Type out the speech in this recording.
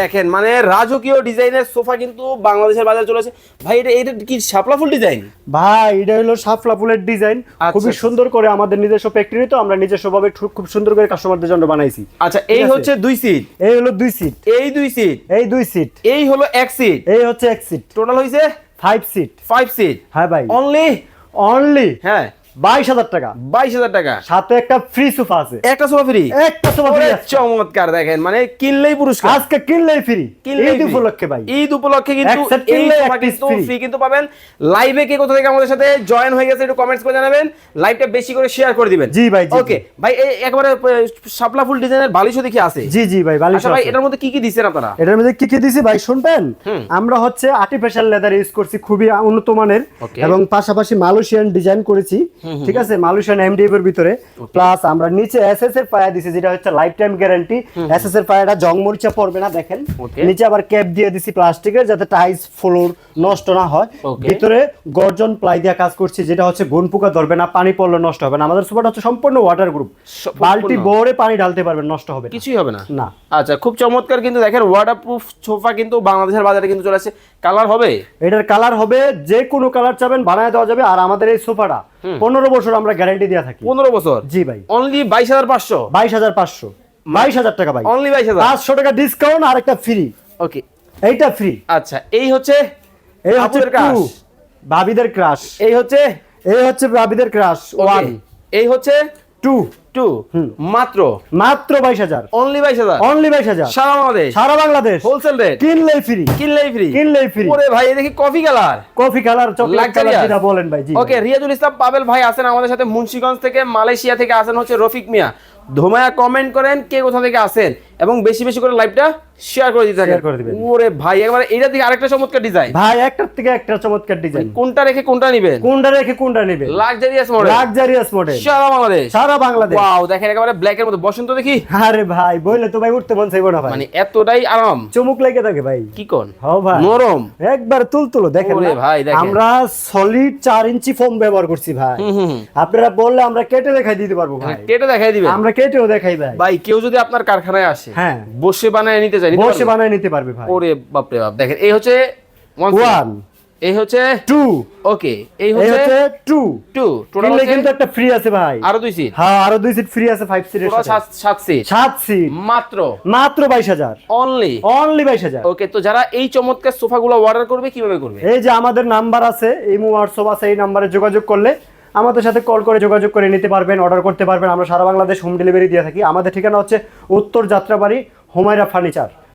দেখেন মানে রাজকীয় ডিজাইনের সোফা কিন্তু বাংলাদেশের বাজারে চলেছে ভাই এটা এটা কি শাপলা ফুল ডিজাইন? ভাই এটা হলো সাফলা ফুলের ডিজাইন। আচ্ছা, খুবই। সুন্দর করে আমাদের নিজস্ব ফ্যাক্টরি তো আমরা নিজস্ব ভাবে খুব খুব সুন্দর করে কাস্টমারদের জন্য বানাইছি। আচ্ছা এই হচ্ছে দুই সিট এই হলো দুই সিট এই দুই সিট এই দুই সিট এই হলো এক সিট এই হচ্ছে এক সিট টোটাল হয়েছে ফাইভ সিট ফাইভ সিট হ্যাঁ ভাই। অনলি অনলি হ্যাঁ। বাইশ হাজার টাকা। বাইশ হাজার টাকা। সাথে একটা ফ্রি সোফা আছে। একটা সোফা ফ্রি একটা সোফা ফ্রি চমৎকার দেখেন মানে কিনলেই পুরস্কার। আজকে কিনলেই ফ্রি ঈদ উপলক্ষে ভাই। ঈদ উপলক্ষে কিন্তু এক set এই কিনলে সোফা এক কিন্তু piece free। ফ্রি কিন্তু পাবেন। লাইভে কে কোথা থেকে আমাদের সাথে জয়েন হয়ে গেছে একটু কমেন্টস করে জানাবেন। লাইভটা বেশি করে শেয়ার করে দিবেন। জি ভাই, ওকে ভাই এই একেবারে শাপলা ফুল ডিজাইনের বালিশও দেখি আছে। জি জি ভাই বালিশ আচ্ছা ভাই এটার মধ্যে কি কি দিচ্ছেন আপনারা? এটার মধ্যে কি কি দিছি ভাই শুনবেন? আমরা হচ্ছে আর্টিফিশিয়াল লেদার ইউজ করছি খুবই উন্নত মানের। এবং পাশাপাশি মালয়েশিয়ান ডিজাইন করেছি। ঠিক আছে? মালয়েশিয়ান এমডিএফ এর ভিতরে। প্লাস আমরা নিচে এসএস এর পায়া দিছি যেটা হচ্ছে লাইফ টাইম গ্যারান্টি এসএস এর পায়াটা জং মরিচা পড়বে না দেখেন। নিচে আবার ক্যাপ দিয়ে দিছি প্লাস্টিকের যাতে টাইলস ফ্লোর নষ্ট না হয়। ভিতরে গর্জন প্লাই দিয়ে কাজ করছি যেটা হচ্ছে গুন পোকা ধরবে না পানি পড়লে নষ্ট হবে না। আমাদের সুপারটা হচ্ছে সম্পূর্ণ ওয়াটার গ্রুপ। বালতি ভরে পানি ঢালতে পারবেন নষ্ট হবে না। কিছুই হবে না? না। আচ্ছা খুব চমৎকার কিন্তু দেখেন ওয়াটারপ্রুফ সোফা কিন্তু বাংলাদেশের বাজারে কিন্তু চলে আসছে। কালার হবে? এটার কালার হবে যে কোনো কালার চাবেন বানায় দেওয়া যাবে আর আমাদের এই সোফাটা। পনেরো বছর আমরা গ্যারান্টি দিয়ে থাকি। পনেরো বছর? জি ভাই। অনলি বাইশ হাজার পাঁচশো? বাইশ হাজার পাঁচশো। বাইশ হাজার টাকা ভাই। অনলি বাইশ হাজার? পাঁচশো টাকা ডিসকাউন্ট আর একটা ফ্রি ওকে এইটা ফ্রি আচ্ছা এই হচ্ছে এই হচ্ছে ভাবিদের ক্রাশ এই হচ্ছে এই হচ্ছে ভাবিদের ক্রাশ ওয়ান এই হচ্ছে টু। টু মাত্র? মাত্র বাইশ হাজার। অনলি বাইশ হাজার? অনলি বাইশ হাজার। সারা বাংলাদেশ? সারা বাংলাদেশ। হোলসেল রেট কিনলেই ফ্রি কিনলেই ফ্রি কিনলেই ফ্রি ওরে ভাই দেখি coffee colour coffee colour chocolate colour. যেটা বলেন ভাই জি। ওকে রিয়াজুল ইসলাম পাবেল ভাই আছেন আমাদের সাথে মুন্সিগঞ্জ থেকে মালয়েশিয়া থেকে আসেন হচ্ছে রফিক মিয়া। ধোমায়া কমেন্ট করেন কে কোথা থেকে আসেন এবং বেশি বেশি করে লাইভটা শেয়ার করে দিতে করে দিবেন। ওরে ভাই একবার এইটা থেকে আরেকটা চমৎকার ডিজাইন ভাই একটার থেকে একটা চমৎকার ডিজাইন কোনটা রেখে কোনটা নেবেন? কোনটা রেখে কোনটা নেবে লাক্সারিয়াস মডেল লাক্সারিয়াস মডেল সারা বাংলাদেশ। সারা বাংলাদেশ। ওয়াও দেখেন একেবারে ব্ল্যাক এর মধ্যে বসন্ত দেখি। আরে ভাই বললে তো ভাই উঠতে মন চাইব না ভাই। মানে এতটাই আরাম। চমুক লেগে থাকে ভাই। কি কোন? হ্যাঁ ভাই। নরম। একবার তুল তুলো দেখেন ওরে ভাই, দেখেন। আমরা সলিড চার ইঞ্চি ফোম ব্যবহার করছি ভাই। আপনারা বললে আমরা কেটে দেখাই দিতে পারব ভাই। কেটে দেখাই দিবেন। আমরা কেটেও দেখাই ভাই। ভাই কেউ যদি আপনার কারখানায় আসে হ্যাঁ। বসে বানায় নিতে চাই বসে বানায় নিতে পারবে ভাই। ওরে বাপরে বাপ। দেখেন এই হচ্ছে ওয়ান এই হচ্ছে টু ওকে এই হচ্ছে টু টু টোটাল কিন্তু একটা ফ্রি আছে ভাই। আরও দুই সিট হ্যাঁ আরও দুই সিট ফ্রি আছে ফাইভ সিটের সাত সিট সাত সিট মাত্র। মাত্র বাইশ হাজার। অনলি অনলি বাইশ হাজার। ওকে তো যারা এই চমৎকার সোফাগুলো অর্ডার করবে কীভাবে করবে? এই যে আমাদের নাম্বার আছে এই হোয়াটসঅ্যাপ আছে এই নাম্বারে যোগাযোগ করলে আমাদের সাথে কল করে যোগাযোগ করে নিতে পারবেন অর্ডার করতে পারবেন। আমরা সারা বাংলাদেশ হোম ডেলিভারি দিয়ে থাকি। আমাদের ঠিকানা হচ্ছে উত্তর যাত্রাবাড়ি হোমাইরা ফার্নিচার